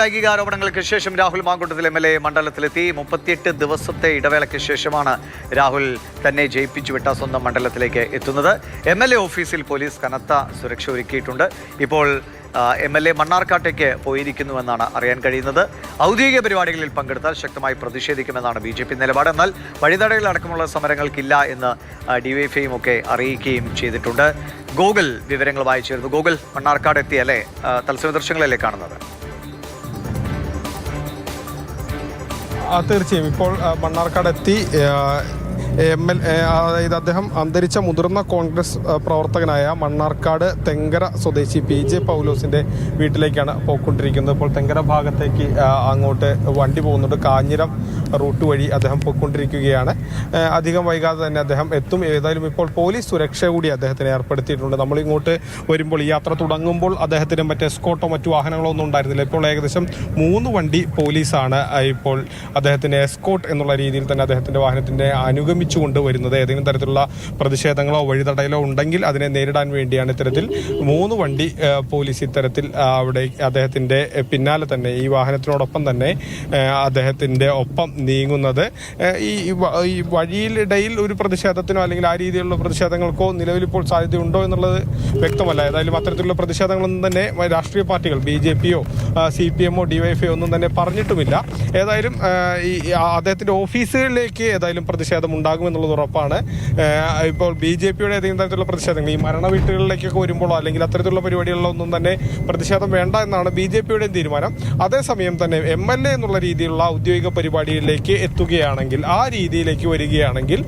ലൈംഗിക ആരോപണങ്ങൾക്ക് ശേഷം Rahul Mankoottathil M L A മണ്ഡലത്തിലെത്തി. മുപ്പത്തിയെട്ട് ദിവസത്തെ ഇടവേളയ്ക്ക് ശേഷമാണ് രാഹുൽ തന്നെ ജയിപ്പിച്ചു വിട്ട സ്വന്തം മണ്ഡലത്തിലേക്ക് എത്തുന്നത്. എം എൽ എ ഓഫീസിൽ പോലീസ് കനത്ത സുരക്ഷ ഒരുക്കിയിട്ടുണ്ട്. ഇപ്പോൾ എം എൽ എ മണ്ണാർക്കാട്ടേക്ക് പോയിരിക്കുന്നുവെന്നാണ് അറിയാൻ കഴിയുന്നത്. ഔദ്യോഗിക പരിപാടികളിൽ പങ്കെടുത്താൽ ശക്തമായി പ്രതിഷേധിക്കുമെന്നാണ് ബി ജെ പി നിലപാട്. എന്നാൽ വഴിതടകളടക്കമുള്ള സമരങ്ങൾക്കില്ല എന്ന് ഡിവൈഎഫ്ഐയും ഒക്കെ അറിയിക്കുകയും ചെയ്തിട്ടുണ്ട്. ഗൂഗിൾ വിവരങ്ങൾ ചേർന്നു ഗൂഗിൾ മണ്ണാർക്കാട് എത്തിയല്ലേ തത്സവ ദൃശ്യങ്ങളല്ലേ കാണുന്നത്? തീർച്ചയായും. ഇപ്പോൾ മണ്ണാർക്കാട് എത്തി എം എൽ അതായത് അദ്ദേഹം അന്തരിച്ച മുതിർന്ന കോൺഗ്രസ് പ്രവർത്തകനായ മണ്ണാർക്കാട് തെങ്കര സ്വദേശി പി ജെ പൗലോസിന്റെ വീട്ടിലേക്കാണ് പോയിക്കൊണ്ടിരിക്കുന്നത്. ഇപ്പോൾ തെങ്കര ഭാഗത്തേക്ക് അങ്ങോട്ട് വണ്ടി പോകുന്നുണ്ട്. കാഞ്ഞിരം റൂട്ട് വഴി അദ്ദേഹം പോയിക്കൊണ്ടിരിക്കുകയാണ്. അധികം വൈകാതെ തന്നെ അദ്ദേഹം എത്തും. ഏതായാലും ഇപ്പോൾ പോലീസ് സുരക്ഷ കൂടി അദ്ദേഹത്തിന് ഏർപ്പെടുത്തിയിട്ടുണ്ട്. നമ്മൾ ഇങ്ങോട്ട് വരുമ്പോൾ ഈ യാത്ര തുടങ്ങുമ്പോൾ അദ്ദേഹത്തിന് മറ്റേ എസ്കോട്ടോ മറ്റു വാഹനങ്ങളോ ഒന്നും ഉണ്ടായിരുന്നില്ല. ഇപ്പോൾ ഏകദേശം മൂന്ന് വണ്ടി പോലീസാണ് ഇപ്പോൾ അദ്ദേഹത്തിന് എസ്കോട്ട് എന്നുള്ള രീതിയിൽ തന്നെ അദ്ദേഹത്തിന്റെ വാഹനത്തിന്റെ അനുഗമിച്ചുകൊണ്ട് കൊണ്ടുവരുന്നത് ഏതെങ്കിലും തരത്തിലുള്ള പ്രതിഷേധങ്ങളോ വഴിതടയലോ ഉണ്ടെങ്കിൽ അതിനെ നേരിടാൻ വേണ്ടിയാണ് ഇത്തരത്തിൽ മൂന്ന് വണ്ടി പോലീസ് ഇത്തരത്തിൽ അവിടെ അദ്ദേഹത്തിന്റെ പിന്നാലെ തന്നെ ഈ വാഹനത്തിനോടൊപ്പം തന്നെ അദ്ദേഹത്തിന്റെ ഒപ്പം നീങ്ങുന്നത്. ഈ വഴിയിലിടയിൽ ഒരു പ്രതിഷേധത്തിനോ അല്ലെങ്കിൽ ആ രീതിയിലുള്ള പ്രതിഷേധങ്ങൾക്കോ നിലവിലിപ്പോൾ സാധ്യതയുണ്ടോ എന്നുള്ളത് വ്യക്തമല്ല. ഏതായാലും അത്തരത്തിലുള്ള പ്രതിഷേധങ്ങളൊന്നും തന്നെ രാഷ്ട്രീയ പാർട്ടികൾ ബി ജെ പിയോ സി പി എമ്മോ ഡിവൈഎഫ്ഐ ഒന്നും തന്നെ പറഞ്ഞിട്ടുമില്ല. ഏതായാലും ഈ അദ്ദേഹത്തിന്റെ ഓഫീസുകളിലേക്ക് ഏതായാലും പ്രതിഷേധം ഉണ്ടാകുമെന്നുള്ളത് ഉറപ്പാണ്. ഇപ്പോൾ ബി ജെ പിയുടെ ഏതെങ്കിലും തരത്തിലുള്ള പ്രതിഷേധങ്ങൾ ഈ മരണ വീട്ടുകളിലേക്കൊക്കെ വരുമ്പോഴോ അല്ലെങ്കിൽ അത്തരത്തിലുള്ള പരിപാടികളിലോ ഒന്നും തന്നെ പ്രതിഷേധം വേണ്ട എന്നാണ് ബി ജെ പിയുടെ തീരുമാനം. അതേസമയം തന്നെ എം എൽ എ എന്നുള്ള രീതിയിലുള്ള ഔദ്യോഗിക പരിപാടിയിലേക്ക് എത്തുകയാണെങ്കിൽ ആ രീതിയിലേക്ക് വരികയാണെങ്കിൽ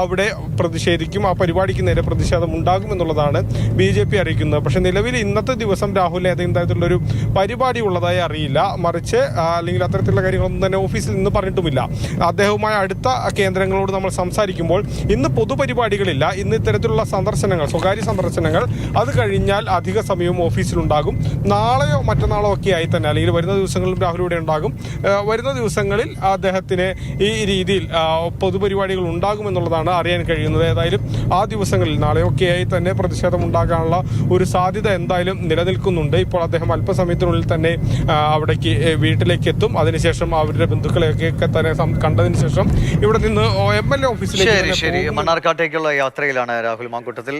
അവിടെ പ്രതിഷേധിക്കും ആ പരിപാടിക്ക് നേരെ പ്രതിഷേധം ഉണ്ടാകുമെന്നുള്ളതാണ് ബി ജെ പി അറിയിക്കുന്നത്. പക്ഷെ നിലവിൽ ഇന്നത്തെ ദിവസം രാഹുലിന് ഏതെങ്കിലും തരത്തിലുള്ളൊരു പരിപാടി ഉള്ളതായി അറിയില്ല. മറിച്ച് അല്ലെങ്കിൽ അത്തരത്തിലുള്ള കാര്യങ്ങളൊന്നും തന്നെ ഓഫീസിൽ നിന്ന് പറഞ്ഞിട്ടുമില്ല. അദ്ദേഹവുമായി അടുത്ത കേന്ദ്രങ്ങളോട് നമ്മൾ സംസാരിക്കുമ്പോൾ ഇന്ന് പൊതുപരിപാടികളില്ല. ഇന്ന് ഇത്തരത്തിലുള്ള സന്ദർശനങ്ങൾ സ്വകാര്യ സന്ദർശനങ്ങൾ അത് കഴിഞ്ഞാൽ അധിക സമയവും ഓഫീസിലുണ്ടാകും. നാളെയോ മറ്റന്നാളോ ഒക്കെ ആയി തന്നെ അല്ലെങ്കിൽ വരുന്ന ദിവസങ്ങളിലും രാഹുൽ ഇവിടെ ഉണ്ടാകും. വരുന്ന ദിവസങ്ങളിൽ അദ്ദേഹത്തിന് ഈ രീതിയിൽ പൊതുപരിപാടികൾ ഉണ്ടാകുമെന്നുള്ളതാണ് അറിയാൻ കഴിയുന്നത്. ഏതായാലും ആ ദിവസങ്ങളിൽ നാളെയൊക്കെ ആയി തന്നെ പ്രതിഷേധം ഉണ്ടാകാനുള്ള ഒരു സാധ്യത എന്തായാലും നിലനിൽക്കുന്നുണ്ട്. ഇപ്പോൾ അദ്ദേഹം അല്പസമയത്തിനുള്ളിൽ തന്നെ അവിടേക്ക് വീട്ടിലേക്ക് എത്തും. അതിനുശേഷം അവരുടെ ബന്ധുക്കളെയൊക്കെ തന്നെ കണ്ടതിന് ശേഷം ഇവിടെ നിന്ന് എം. എൽ എ ഓഫീസിലേക്ക് ശരി ശരി. മണ്ണാർക്കാട്ടേക്കുള്ള യാത്രയിലാണ് രാഹുൽ മാങ്കൂട്ടത്തിൽ